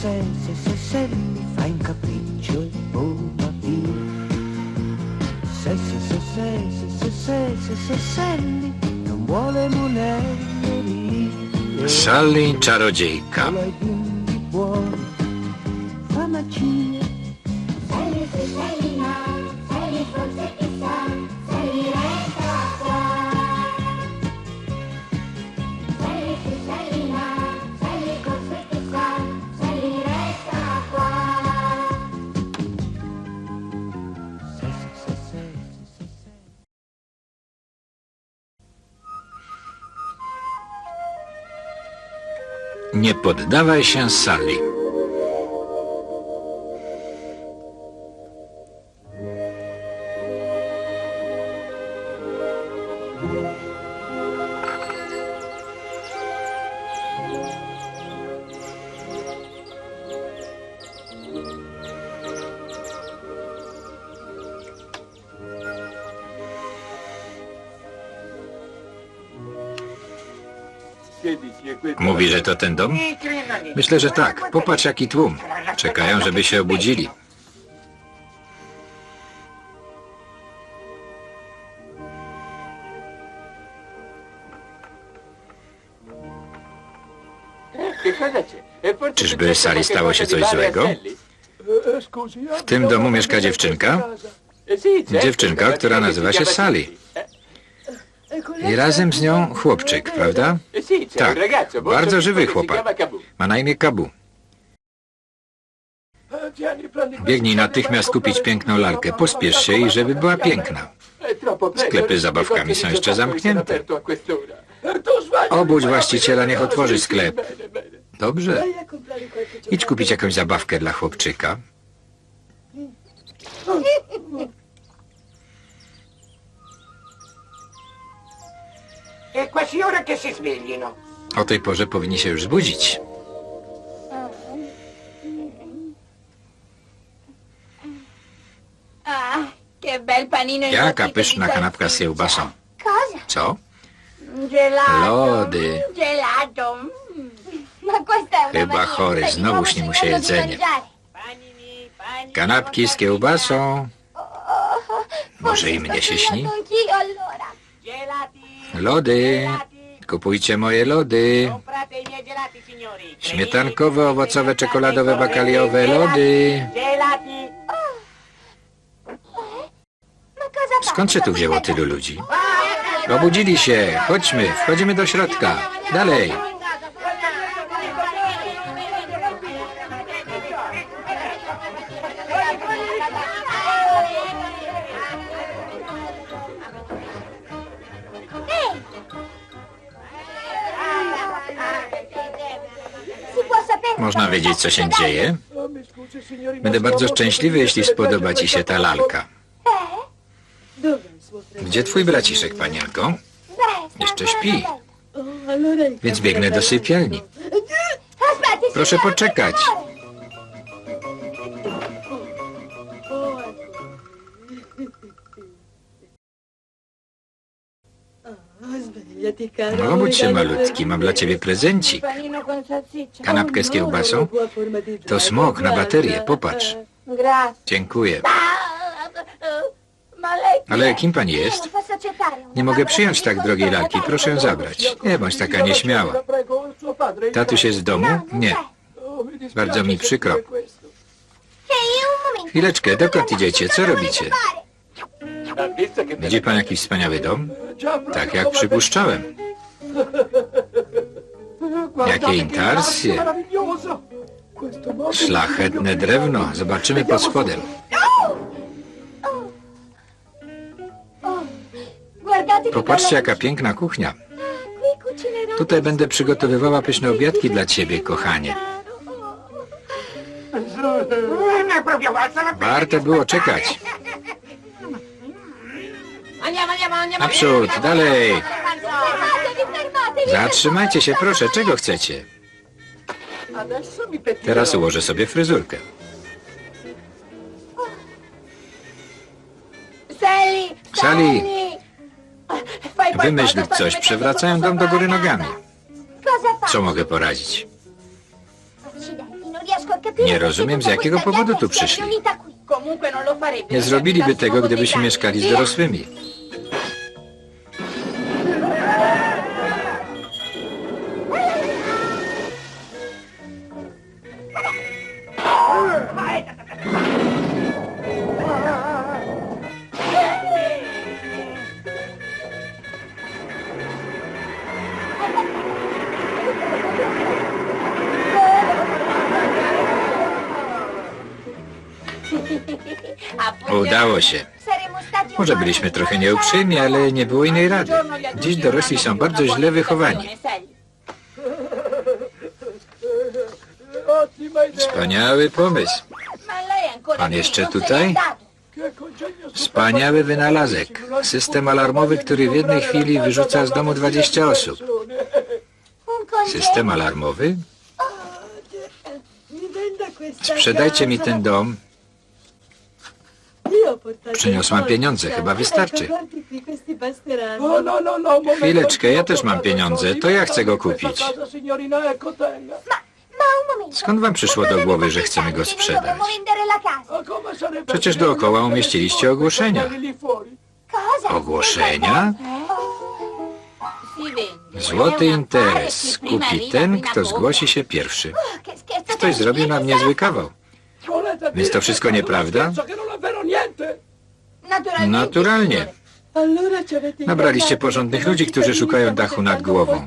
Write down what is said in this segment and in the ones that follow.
se, se, se, se mi fa un capriccio il bubabì. Se, se, se, se, se, se, se, se, se, se mi non vuole monelli. Sally Czarodziejka Nie poddawaj się Sally. Mówi, że to ten dom? Myślę, że tak. Popatrz jaki tłum. Czekają, żeby się obudzili. Czyżby Sali stało się coś złego? W tym domu mieszka dziewczynka? Dziewczynka, która nazywa się Sally. I razem z nią chłopczyk, prawda? Tak, bardzo żywy chłopak. Ma na imię Kabu. Biegnij natychmiast kupić piękną lalkę. Pospiesz się i żeby była piękna. Sklepy z zabawkami są jeszcze zamknięte. Obudź właściciela, niech otworzy sklep. Dobrze. Idź kupić jakąś zabawkę dla chłopczyka. È quasi ora che si sveglino. O tej porze powinni się już zbudzić. Ah, che bel panino in Jaka pyszna kanapka z kiełbasą. Cosa? Co? Gelato. Lody. Gelato. mm. Ma questa è una Chyba mania, chory, stai znowu śni mu się di jedzenie. mangiare. Kanapki z kiełbasą. Może Forse i mnie się śni? sognato anch'io allora. Lody. Kupujcie moje lody. Śmietankowe, owocowe, czekoladowe, bakaliowe lody. Skąd się tu wzięło tylu ludzi? Obudzili się. Chodźmy, wchodzimy do środka. Dalej. Można wiedzieć, co się dzieje? Będę bardzo szczęśliwy, jeśli spodoba ci się ta lalka. Gdzie twój braciszek, panienko? Beh, Jeszcze śpi. Więc biegnę do sypialni. Proszę poczekać. No, obudź się, malutki. Mam dla ciebie prezencik. Kanapkę z kiełbasą? To smok na baterię, popatrz. Dziękuję. Ale kim pani jest? Nie mogę przyjąć tak drogiej lalki. Proszę ją zabrać. Nie bądź taka nieśmiała. Tatuś jest w domu? Nie. Bardzo mi przykro. Chwileczkę, dokąd idziecie? Co robicie? Widzi pan jakiś wspaniały dom? Tak jak przypuszczałem. Jakie intarsje. Szlachetne drewno. Zobaczymy pod spodem. Popatrzcie, jaka piękna kuchnia. Tutaj będę przygotowywała pyszne obiadki dla ciebie, kochanie. Warto było czekać. Naprzód, dalej. Zatrzymajcie się, proszę. Czego chcecie? Teraz ułożę sobie fryzurkę. Fai Wymyśl coś. Przewracają dom do góry nogami. Co mogę poradzić? Nie rozumiem, z jakiego powodu tu przyszli. Nie zrobiliby tego, gdybyśmy mieszkali z dorosłymi. Udało się. Może byliśmy trochę nieuprzejmi, ale nie było innej rady. Dziś dorośli są bardzo źle wychowani. Wspaniały pomysł. Pan jeszcze tutaj? Wspaniały wynalazek. System alarmowy, który w jednej chwili wyrzuca z domu 20 osób. System alarmowy? Sprzedajcie mi ten dom. Przyniosłam pieniądze, chyba wystarczy. No, no, no, no. Chwileczkę, ja też mam pieniądze, to ja chcę go kupić. Casa, signorina, ecco tenga. Skąd wam przyszło do głowy, że chcemy go sprzedać? Przecież dookoła umieściliście ogłoszenia. Ogłoszenia? Złoty interes kupi ten, kto zgłosi się pierwszy. Ktoś zrobił nam niezły kawał. Więc to wszystko nieprawda? penso che non è vero niente? Naturalnie. Nabraliście porządnych ludzi, którzy szukają dachu nad głową.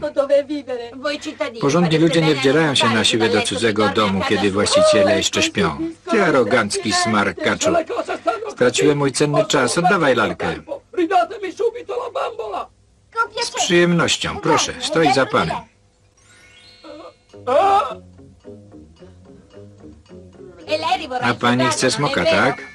Porządni ludzie nie wdzierają się na siłę do cudzego domu, kiedy właściciele jeszcze śpią. Ty arogancki smarkaczu. Straciłem mój cenny czas, oddawaj lalkę. Z przyjemnością, proszę, stoi za panem. A pani chce smoka, tak?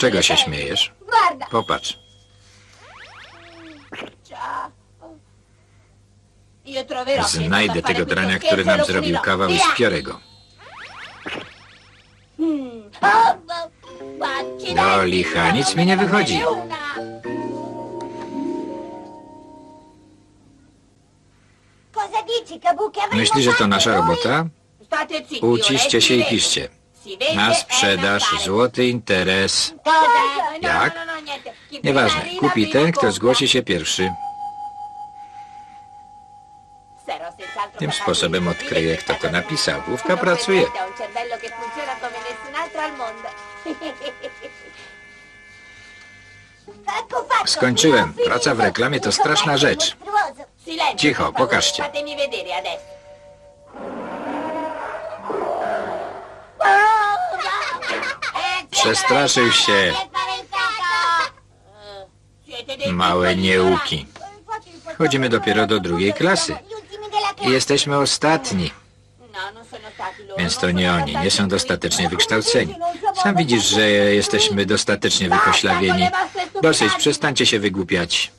Czego się śmiejesz? Popatrz. Znajdę tego drania, który nam zrobił kawał i spiorę go. Do licha, nic mi nie wychodzi. Myśli, że to nasza robota? Uciście się i piszcie. Na sprzedaż, złoty interes. Jak? Nieważne, kupi ten, kto zgłosi się pierwszy. Tym sposobem odkryję, kto to napisał. Główka pracuje. Skończyłem. Praca w reklamie to straszna rzecz. Cicho, pokażcie. Przestraszył się. Małe nieuki. Chodzimy dopiero do drugiej klasy. I jesteśmy ostatni, więc to nie oni, nie są dostatecznie wykształceni. Sam widzisz, że jesteśmy dostatecznie wykoślawieni. Dosyć, przestańcie się wygłupiać.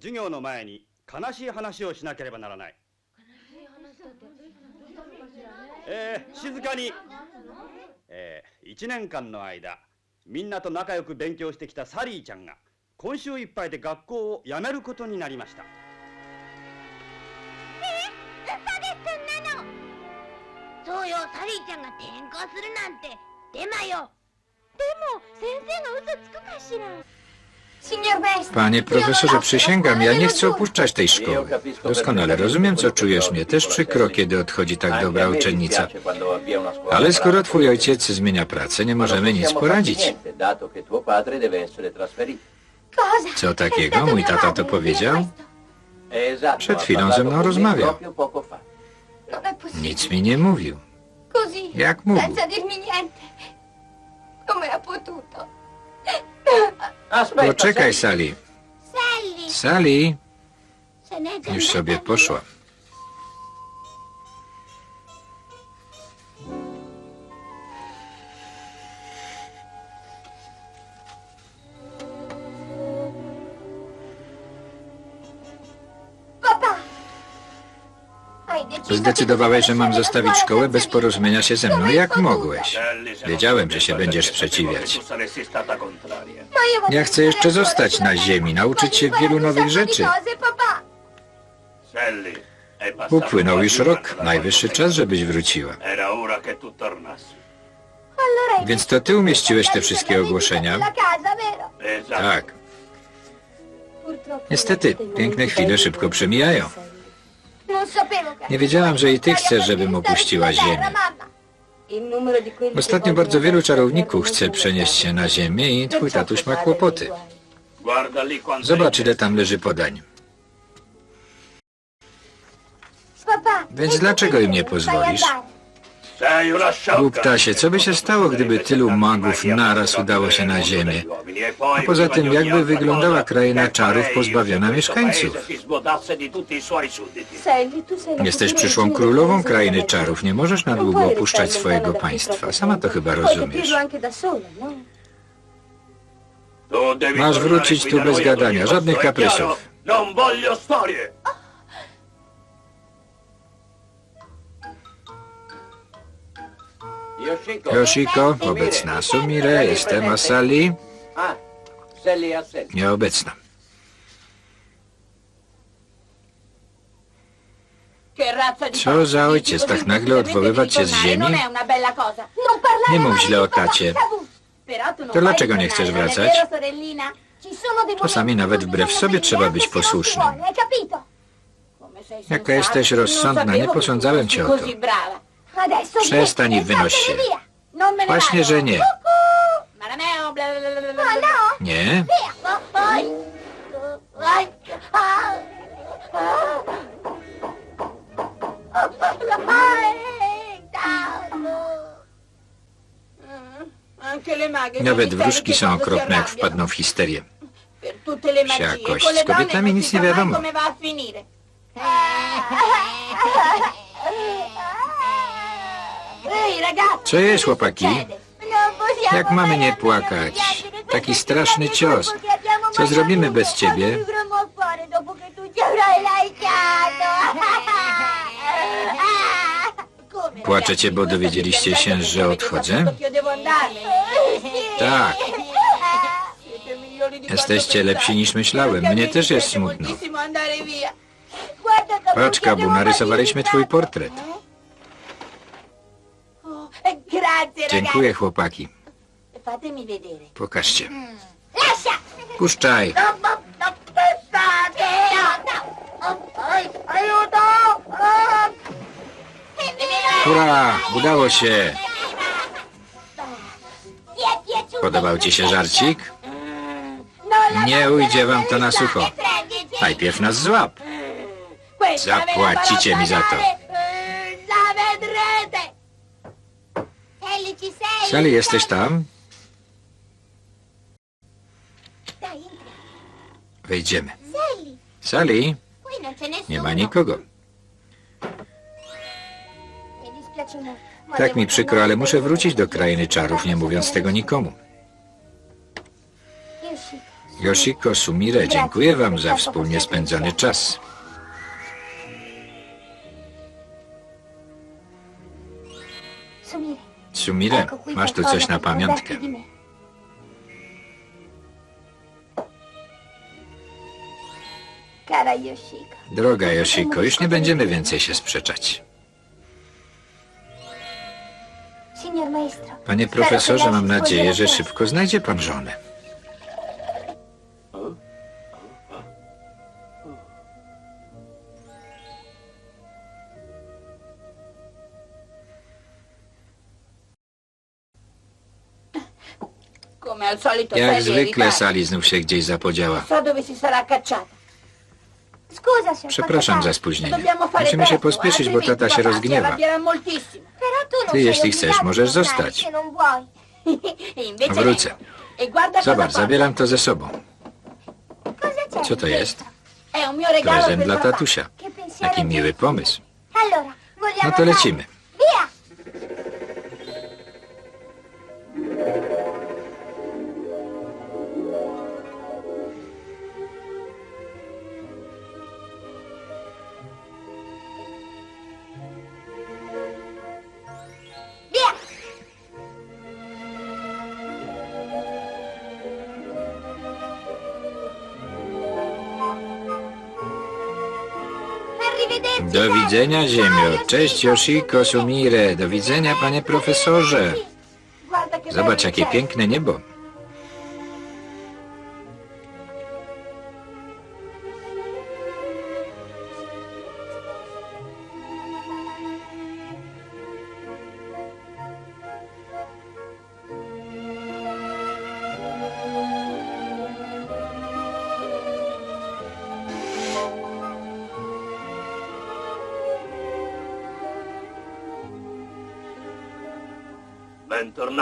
授業の前に悲しい話をしなければならない。えー静かに。えー、1年間の間、みんなと仲良く勉強してきたサリーちゃんが、今週いっぱいで学校を辞めることになりました。そうよ、サリーちゃんが転校するなんて、デマよ。でも、先生が嘘つくかしら。Panie profesorze, przysięgam, ja nie chcę opuszczać tej szkoły. Doskonale rozumiem, co czujesz mnie. Też przykro, kiedy odchodzi tak dobra uczennica. Ale skoro twój ojciec zmienia pracę, nie możemy nic poradzić. Co takiego? Mój tata to powiedział? Przed chwilą ze mną rozmawiał. Nic mi nie mówił. Jak mógł? Poczekaj, Sally. Sally! Sally! Już sobie poszła. Zdecydowałeś, że mam zostawić szkołę bez porozumienia się ze mną. Jak mogłeś? Wiedziałem, że się będziesz sprzeciwiać. Ja chcę jeszcze zostać na ziemi, nauczyć się wielu nowych rzeczy. Upłynął już rok. Najwyższy czas, żebyś wróciła. Więc to ty umieściłeś te wszystkie ogłoszenia? Tak. Niestety, piękne chwile szybko przemijają. Nie wiedziałam, że i ty chcesz, żebym opuściła ziemię. Ostatnio bardzo wielu czarowników chce przenieść się na ziemię i twój tatuś ma kłopoty. Zobacz, ile tam leży podań. Więc dlaczego im nie pozwolisz? Głuptasie, co by się stało, gdyby tylu magów naraz udało się na ziemię? A poza tym, jakby wyglądała kraina czarów pozbawiona mieszkańców? Jesteś przyszłą królową krainy czarów. Nie możesz na długo opuszczać swojego państwa. Sama to chyba rozumiesz. Masz wrócić tu bez gadania, żadnych kaprysów. Non voglio storie! Yoshiko, obecna. Sumire, jestem, a Sally Sally assente. nieobecna. Co za ojciec, tak nagle odwoływać się z ziemi? Nie mów źle o tacie. To dlaczego nie chcesz wracać? Czasami nawet wbrew sobie trzeba być posłusznym. Jaka jesteś rozsądna, nie posądzałem cię o to. Przestań i wynoś się. Właśnie, że nie. Nie? Nawet wróżki są okropne, jak wpadną w histerię. Wsiakość. Z kobietami nic nie wiadomo. Co jest, chłopaki? Jak mamy nie płakać? Taki straszny cios. Co zrobimy bez ciebie? Płaczecie, bo dowiedzieliście się, że odchodzę? Tak. Jesteście lepsi niż myślałem. Mnie też jest smutno. Patrz, Kabu, narysowaliśmy twój portret. Dziękuję, chłopaki. Pokażcie. Puszczaj. No, no, no! No, no. Hurra! Udało się. Podobał ci się żarcik? Nie ujdzie wam to na sucho. Najpierw nas złap. Zapłacicie mi za to. Sally, jesteś tam? Wejdziemy. Sally, nie ma nikogo. Tak mi przykro, ale muszę wrócić do krainy czarów, nie mówiąc tego nikomu. Yoshiko, Sumire, dziękuję wam za wspólnie spędzony czas. Sumire, masz tu coś na pamiątkę. Droga Yoshiko, już nie będziemy więcej się sprzeczać. Panie profesorze, mam nadzieję, że szybko znajdzie pan żonę. Jak zwykle ritarda. Sali znów się gdzieś zapodziała. Przepraszam za spóźnienie. Musimy się pospieszyć, bo tata się rozgniewa. Ty, jeśli chcesz, możesz zostać. Wrócę. E Zobacz, zabieram to ze sobą. Co to jest? Prezent dla tatusia. Jaki miły pomysł. No to lecimy. Do widzenia, Ziemio. Cześć, Yoshiko, Sumire. Do widzenia, panie profesorze. Zobacz, jakie piękne niebo.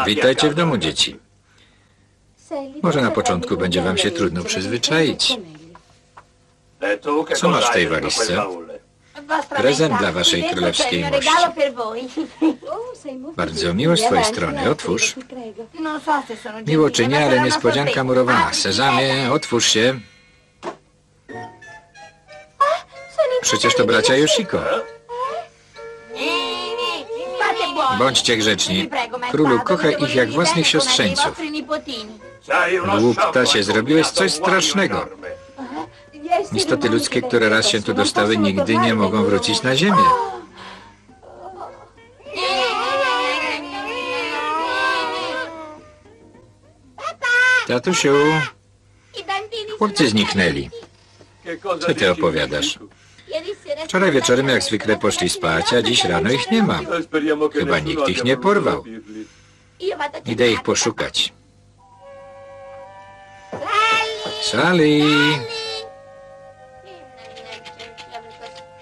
Witajcie w domu, dzieci. Może na początku będzie wam się trudno przyzwyczaić. Co masz w tej walizce? Prezent dla waszej królewskiej mości. Bardzo miło z twojej strony. Otwórz. Miło czy nie, ale niespodzianka murowana. Sezamie, otwórz się. Przecież to bracia Yoshiko. Bądźcie grzeczni. Królu, kochaj ich jak własnych siostrzeńców. Głuptasie, zrobiłeś coś strasznego. Istoty ludzkie, które raz się tu dostały, nigdy nie mogą wrócić na ziemię. Tatusiu, chłopcy zniknęli. Co ty opowiadasz? Wczoraj wieczorem jak zwykle poszli spać, a dziś rano ich nie ma. Chyba nikt ich nie porwał. Idę ich poszukać. Sally!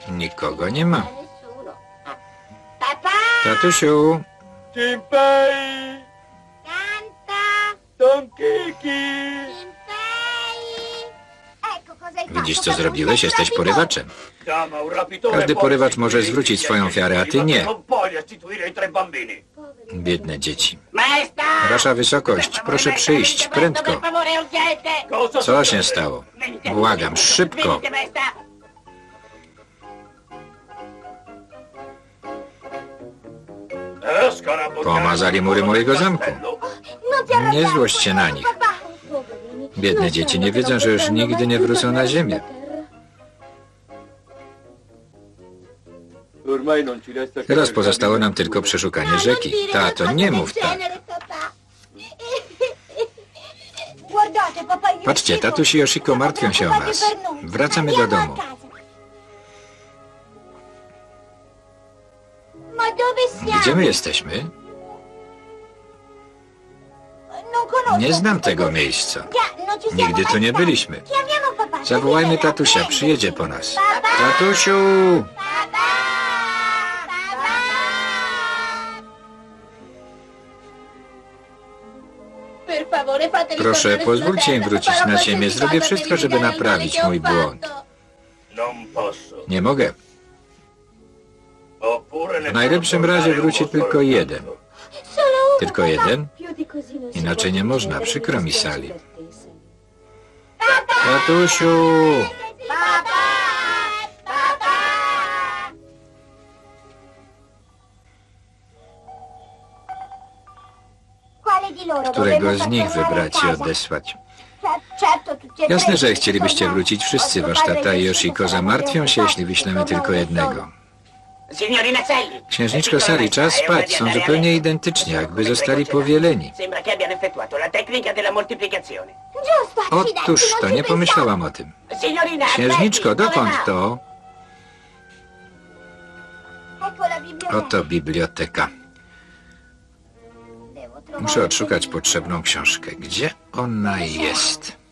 Nikogo nie ma. Tatusiu, Jinpei! canta, Don widzisz co zrobiłeś? Jesteś porywaczem. Każdy porywacz może zwrócić swoją ofiarę, a ty nie. Biedne dzieci. Wasza wysokość, proszę przyjść, prędko. Co się stało? Błagam, szybko. Pomazali mury mojego zamku. Nie złość się na nich. Biedne dzieci nie wiedzą, że już nigdy nie wrócą na ziemię. Teraz pozostało nam tylko przeszukanie rzeki. Tato, nie mów tak. Patrzcie, tatuś i Yoshiko martwią się o nas. Wracamy do domu. Gdzie my jesteśmy? Nie znam tego miejsca. Nigdy tu nie byliśmy. Zawołajmy tatusia, przyjedzie po nas. Tatusiu! Proszę, pozwólcie im wrócić na ziemię. Zrobię wszystko, żeby naprawić mój błąd. Nie mogę. W najlepszym razie wróci tylko jeden. Tylko jeden? Inaczej nie można, przykro mi, Sali. Tatusiu! Którego z nich wybrać i odesłać? Jasne, że chcielibyście wrócić wszyscy. Wasz tata i Yoshiko zamartwią się, jeśli wyślemy tylko jednego. Księżniczko Sali, czas spać. Są zupełnie identyczni, jakby zostali powieleni. Otóż to, nie pomyślałam o tym. Księżniczko, dokąd to? Oto biblioteka. Muszę odszukać potrzebną książkę. Gdzie ona jest?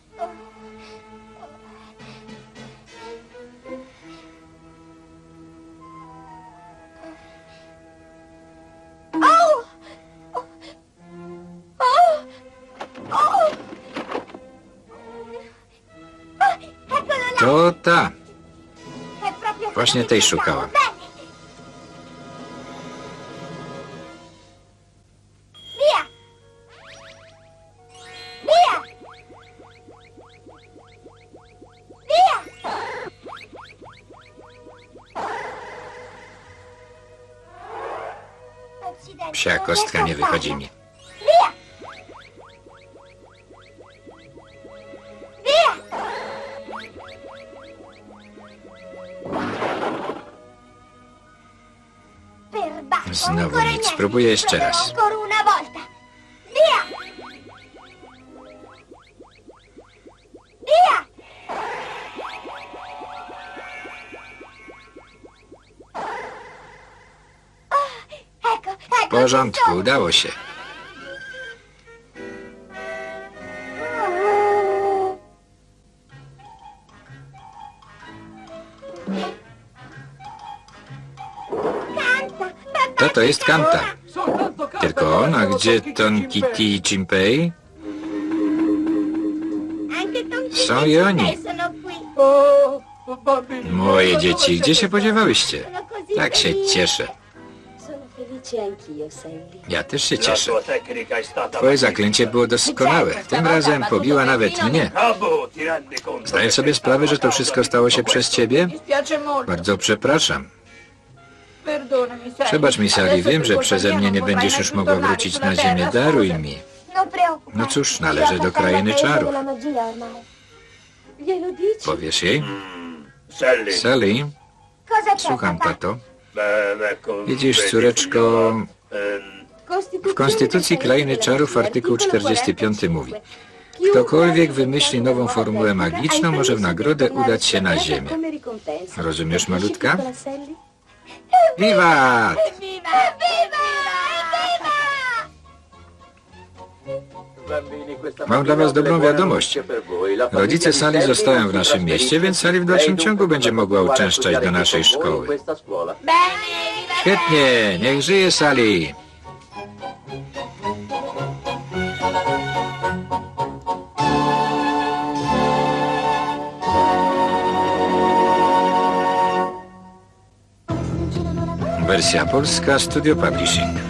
Właśnie tej szukałam. Znowu nic. Spróbuję jeszcze raz. W porządku, udało się. To jest kanta. Tylko on, a con gdzie Ton. Kitty i Chimpei? Są i oni. Moje dzieci, gdzie się podziewałyście? Tak się cieszę. Ja też się cieszę. Twoje zaklęcie było doskonałe. Tym razem pobiła nawet mnie. Zdaję sobie sprawę, że to wszystko stało się przez ciebie? Bardzo przepraszam. Przebacz mi, Sally, wiem, że przeze mnie nie będziesz już mogła wrócić na ziemię. Daruj mi. Preoccuparti. No cóż, należę do krainy czarów. Powiesz jej? Sally, Sally, słucham, papà? tato. Widzisz, córeczko, w Konstytucji Krainy Czarów artykuł 45 mówi Ktokolwiek wymyśli nową formułę magiczną, może w nagrodę udać się na ziemię. Rozumiesz, malutka? Wiwat! Questa Mam dla was dobrą wiadomość. Rodzice Sali zostają w naszym mieście, więc Sali w dalszym ciągu będzie mogła uczęszczać do naszej szkoły. Viva Świetnie, niech żyje Sali! Wersja polska Studio Publishing.